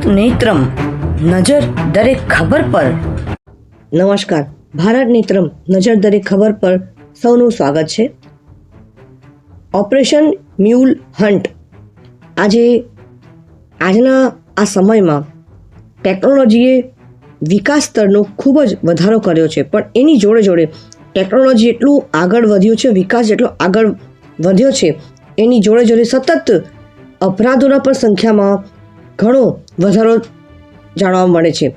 ભારત નેત્રમ નજર દરેક ખબર પર. નમસ્કાર. ભારત નેત્રમ નજર દરેક ખબર પર સૌનું સ્વાગત છે. Operation mule hunt. આજે, આજના આ સમયમાં ટેકનોલોજીએ વિકાસ સ્તરનો ખૂબ જ વધારો કર્યો છે. પણ એની જોડે જોડે ટેકનોલોજી એટલું આગળ વધ્યું છે, વિકાસ જેટલો આગળ વધ્યો છે, એની જોડે જોડે સતત અપરાધોના પણ સંખ્યામાં ઘણો વધારો જાણવા મળે છે.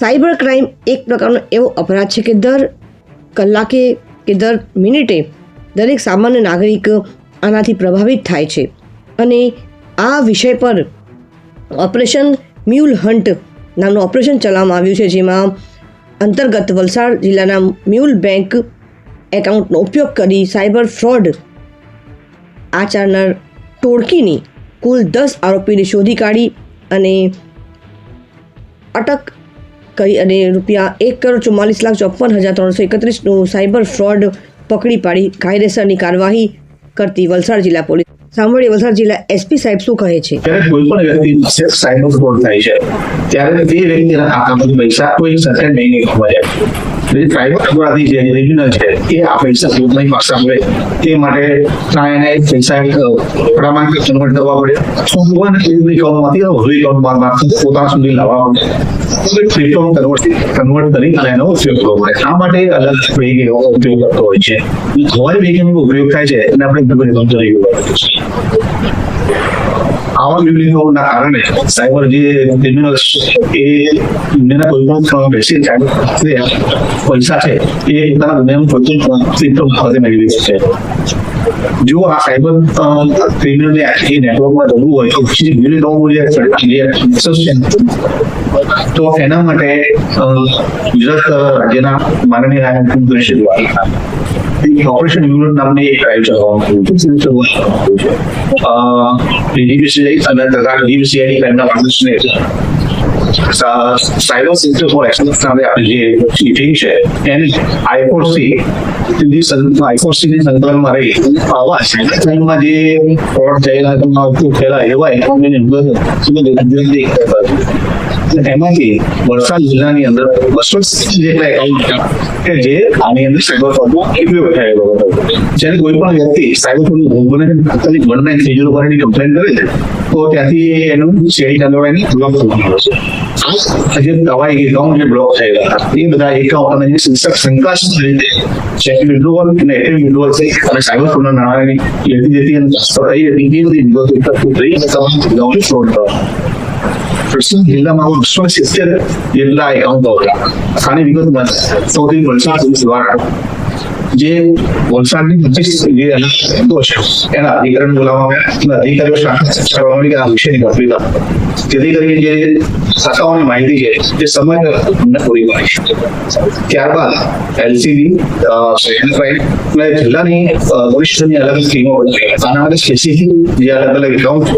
સાયબર ક્રાઇમ એક પ્રકારનો એવો અપરાધ છે કે દર કલાકે કે દર મિનિટે દરેક સામાન્ય નાગરિક આનાથી પ્રભાવિત થાય છે. અને આ વિષય પર ઓપરેશન મ્યુલ હન્ટ નામનું ઓપરેશન ચલાવવામાં આવ્યું છે, જેમાં અંતર્ગત વલસાડ જિલ્લાના મ્યુલ બેંક એકાઉન્ટનો ઉપયોગ કરી સાયબર ફ્રોડ આચરનાર ટોળકીની કુલ દસ આરોપીને શોધી કાઢી અને અટક કરી અને રૂપિયા એક કરોડ ચુમ્માલીસ લાખ ચોપન હજાર ત્રણસો એકત્રીસનું સાયબર ફ્રોડ પકડી પાડી. કાયદેસરની કાર્યવાહી કરતી વલસાડ જિલ્લા પોલીસ. સાંભળી વલસાડ જિલ્લા એસપી સાહેબ શું કહે છે? જ્યારે કોઈ પણ વ્યક્તિ સાયબર ફ્રોડ થાય છે, ત્યારે તે વ્યક્તિના ખાતામાંથી પૈસા કોઈ સર્ટેન મહિને ખવાય પ્રાઇવેટ અપરાધી પડે પોતાના સુધી લાવવા પડે. ક્રિપ્ટો કન્વર્ટ એનો ઉપયોગ કરવો પડે. આ માટે અલગ એવો ઉપયોગ કરતો હોય છે. હવાઈ બેંકિંગનો ઉપયોગ થાય છે, અને આપણે આવા બિલ્ડિંગોના કારણે સાયબર જે ક્રિમિનલ્સ એ દુનિયાના કોઈ પણ બેસી જાય પૈસા છે, એ પોતાના દુનિયાનું કોઈ ખાતે મેળવી શકે જો આ સાયબર ક્રિમિનલને એ નેટવર્કમાં જવું હોય, તો પછી બિલ્ડિંગ તો એના માટે ગુજરાત રાજ્યના માનનીય નાયબ મુખ્યમંત્રી શ્રી દ્વારા ઓપરેશન યુનિટ નામની એક ડીડીપીસી અને તથા ડીવીસીઆઈ ક્રાઇમના માર્ગદર્શને સાયબર સેન્ટર ફોર એક્સલન્સ નામે જે ટીમ છે એની આઈફોરસી આઈફોરસી ની સંકલનમાં આવા સાયબર જે ફ્રોડ થયેલા થયેલા એવા અંદર એમાંથી ફ્રોડનો કોઈ પણ વ્યક્તિ સાયબર ફ્રોડ ભોગ બને તાત્કાલિક વન કમ્પ્લેન કરે છે, તો ત્યાંથી એનું શેરી ચાલવાની બ્લોક થવાનું છે. આ જે દવાઈ એકાઉન્ટ જે બ્લોક થયેલા એ બધા એકાઉન્ટ અને શીર્ષક શંકાસ્પદ રીતે ચેક વિડ્રોવલ અને એટીએમ વિડ્રોવલ થઈ અને સાયબર ફ્રોડના નાણાંની લેતી દેતી અને ટ્રાન્સફર થઈ હતી તમામ જગ્યાઓને ફ્રોડ કરવા વલસાડ જિલ્લામાં બસો સિત્તેર જેટલા એકાઉન્ટો હતા આની વિગતમાં સૌથી વલસાડ પોલીસ દ્વારા જે વલસાડની જે એકાઉન્ટો છે, એના અધિકરણ બોલાવવામાં આવ્યા. અધિકારીઓ કરવાની આ વિષયની ગંભીર જેથી કરીને જે ખાતાઓની માહિતી છે તે સમય પૂરી પાડી શકે. ત્યારબાદ એલસીબી અને જિલ્લાની ભવિષ્યની અલગ સ્કીમો બનાવી આના માટે સ્પેસિફિક જે અલગ અલગ એકાઉન્ટ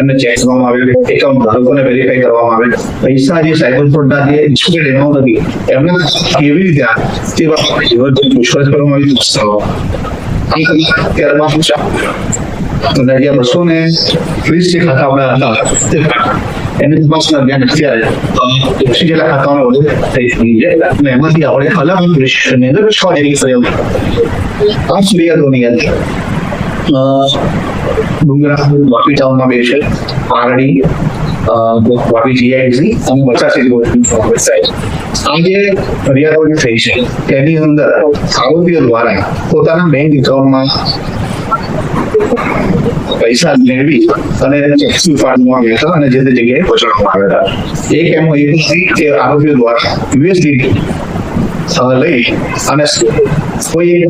એમને ચેક કરવામાં આવે એકાઉન્ટ ધારકોને વેરીફાઈ કરવામાં આવે પૈસા જે સાયબર ફ્રોડના જે ડિસ્પ્યુટેડ એમાઉન્ટ હતી, એમને કેવી રીતે તે બાબતે જીવનની પૂછપરછ કરવામાં આવી આ કરી ત્યારબાદ અને જે બસો ને ત્રીસ જે ખાતા આપણા હતા એની તપાસના ધ્યાન અત્યારે એસી જેટલા ખાતાઓને વધુ થઈ શકી છે અને એમાંથી આપણે અલગ રેજિસ્ટ્રેશનની અંદર છ જેવી ફરિયાદો આ ફરિયાદોની અંદર ડુંગરા વાપી ટાઉનમાં બે છે પારડી વાપી જીઆઈસી અને વલસાડ સિટી સાઈડ આ જે ફરિયાદો થઈ છે તેની અંદર આરોપીઓ દ્વારા પોતાના બેંક એકાઉન્ટમાં પૈસા મેળવી અને ટેક્સી ફાળવવામાં આવ્યા હતા અને જે તે જગ્યાએ પહોંચાડવામાં આવ્યા હતા એક એમ એ કે આરોપીઓ દ્વારા યુએસડી લઈ અને કોઈ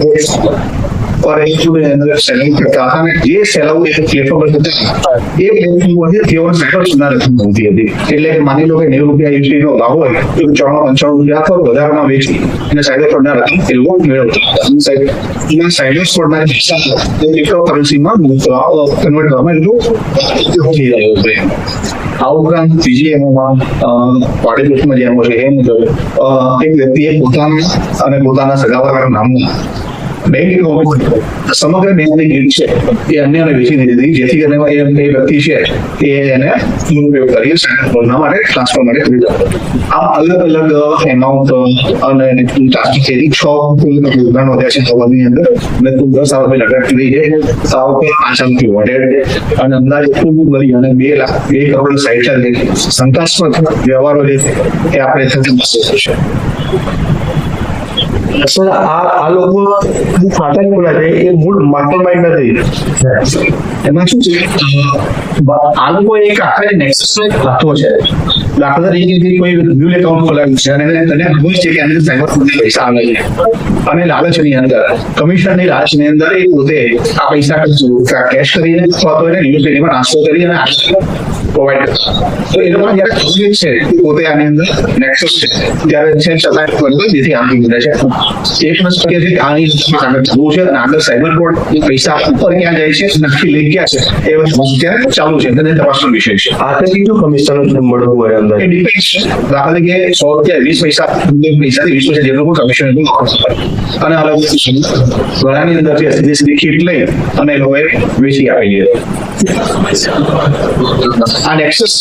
પર એક જુએ અંદર સેલિંગ કરતા હતા અને જે સેલાઉ એ પ્લેટફોર્મ પર હતા એ પ્લેટફોર્મ પરથી તેઓ સેટલ સુધાર રકમ મળતી હતી એટલે માની લો કે નેવું રૂપિયા યુએસડી નો ભાવ હોય તો ચોરાણું પંચાણું રૂપિયા અથવા વધારામાં વેચી અને સાયબર ફ્રોડના રકમ એ લોકો મેળવતા હતા. અને સાયબર એના સાયબર ફ્રોડના પૈસા હતા તે ક્રિપ્ટોકરન્સીમાં કન્વર્ટ કરવામાં એ લોકો થઈ રહ્યો છે આ ઉપરાંત બીજી એમોમાં પાટીપુષ્પમાં જે એમો છે એ મુજબ એક વ્યક્તિએ પોતાના અને પોતાના સગાવાળાના નામનું બેંક સમગ્ર બેંકની ગીટ છે. એ અન્યને વેચી દીધી જેથી કરીને એ વ્યક્તિ છે, એ એને દુરુપયોગ કરી ભરવા માટે ટ્રાન્સફર માટે કરી આમ અલગ અલગ એમાઉન્ટ અને ટ્રાન્સફર કરી છ. કુલ વધ્યા છે સવારની અંદર. અને કુલ દસ આરોપી લટક કરી છે. સાવ પાંચ આરોપી વોન્ટેડ અને અંદાજે કુલ મળી અને બે લાખ, બે કરોડ ચાર શંકાસ્પદ વ્યવહારો જે એ આપણે થતી છે સર આ આ લોકો નાટક બોલા છે. એ મૂળ માસ્ટર માઇન્ડ નથી. એમાં શું છે? આ લોકો એક આખરે નેક્સસ નો એક તત્વો છે. દાખલા તરીકે કોઈ મ્યુલ એકાઉન્ટ ખોલાવ્યું છે. અને તને એને ખબર છે કે અંદર સાયબર ફ્રોડના પૈસા આવે છે. અને લાલચની અંદર કમિશનની લાલચની અંદર એ પોતે આ પૈસા કેશ કરીને અથવા તો એને યુનિવર્સિટીમાં ટ્રાન્સફર કરી અને પ્રોવાઈડ તો એ લોકો જયારે ખુશી છે પોતે આની અંદર નેક્સસ છે. ત્યારે છે છતાં કરતો જેથી આમ નીકળે છે. એક પ્રશ્ન કે છે આની આગળ જવું છે અને આગળ સાયબર ફ્રોડ પૈસા ઉપર ક્યાં જાય છે, નક્કી લઈ ગયા છે, એ વસ્તુ અત્યારે ચાલુ છે. અને તપાસનો વિષય છે. આથી કેટલું કમિશનર મળવું હોય અંદર એ ડિપેન્ડ છે દાખલા તરીકે સો રૂપિયા વીસ પૈસા પૈસાથી વીસ પૈસા જેટલું કોઈ કમિશન એટલું ખર્ચ અને અલગ અલગ ગળાની અંદર સીધી સીધી કીટ લઈ અને એ લોકોએ વેચી આપી દે આ નેક્સસ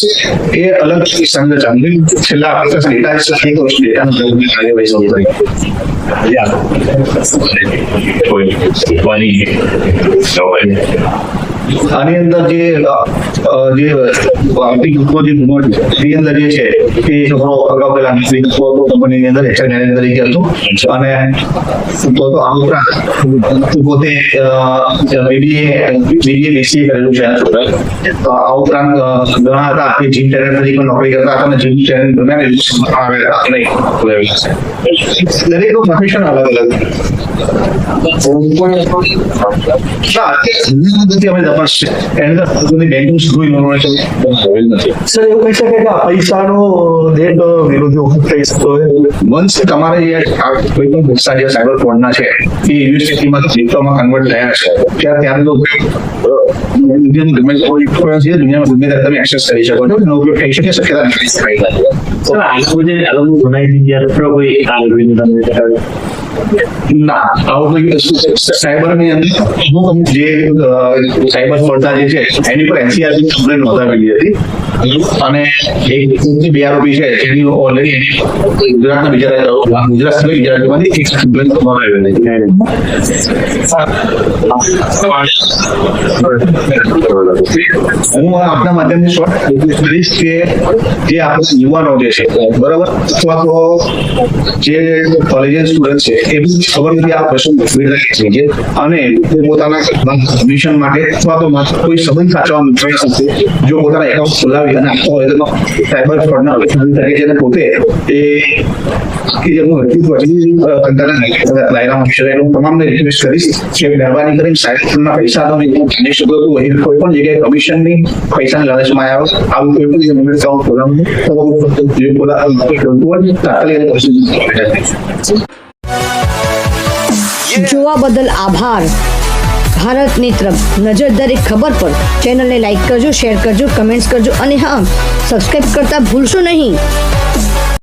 છે એ અલગ સંઘ ચાલુ છેલ્લા આપણી ડેટા કાર્યવાહી શરૂ કરી આની અંદર જે જે આર્થિક જૂથો જે ગુનો છે એની અંદર જે છે એ છોકરો અગાઉ પેલા કંપનીની અંદર એચઆર મેનેજર તરીકે હતો. અને તો તો આ ઉપરાંત પોતે બીબીએ બીબીએ બીસીએ કરેલું છે. આ ઉપરાંત ઘણા હતા કે જીમ ટ્રેનર તરીકે નોકરી કરતા હતા અને જીમ ટ્રેનર દરમિયાન આવેલા નહીં દરેકનું પ્રોફેશન અલગ અલગ. એવું આ પૈસાનો દેટ વિરોધી ઉપયોગ થઈ શકતો વન્સ તમારે કોઈ પણ પૈસા જે સાયબર ફ્રોડના છે, એ યુનિવર્સિટીમાં ક્રિપ્ટોમાં કન્વર્ટ થયા છે. ત્યાં ત્યારે તો ગમે છે, દુનિયામાં ગમે તમે એક્સેસ કરી શકો છો. એનો ઉપયોગ થઈ શકે શક્યતા નથી સર આ લોકો જે આ લોકો ગુનાહિત ત્યારે કોઈ નથી થતી. ના, આવું કોઈ સાયબરની અંદર જે સાયબર સ્પર્ધા જે છે, એની પર એનસીઆરબી કમ્પ્લેન નોંધાવેલી હતી. અને એક જે બે આરોપી છે જેની ઓલરેડી એની ગુજરાતના બીજા ગુજરાત સિવાય બીજા રાજ્યમાંથી એક કમ્પ્લેન હતી હું આપના માધ્યમથી શોર્ટ કરીશ કે જે આપણા યુવાનો જે છે બરાબર? અથવા તો જે કોલેજ સ્ટુડન્ટ છે એ બી ખબર નથી આ પ્રશ્ન છે જે અને પોતાના મિશન માટે અથવા તો માત્ર કોઈ સંબંધ પ્રયાસ સાથે જો પોતાના એકાઉન્ટ ખોલાવી અને હોય સાયબર ફ્રોડના વ્યક્તિ તરીકે જેને પોતે એ આખી જેમનું વ્યક્તિત્વ કંટાળા તમામને રિક્વેસ્ટ કરીશ કે મહેરબાની કરીને સાયબર ફ્રોડના પૈસા તમે તો કોઈ કોઈ પણ જગ્યાએ કમિશનની પૈસાની લાલચમાં આવ્યો આવું કોઈ પણ જગ્યાએ કામ ખોલાવવાનું જે પોતા તાત્કાલિક જોવા બદલ આભાર ભારત નેત્ર નજર દરેક ખબર પર. ચેનલને લાઈક કરજો શેર કરજો કમેન્ટ્સ કરજો અને હા સબસ્ક્રાઈબ કરતા ભૂલશો નહીં.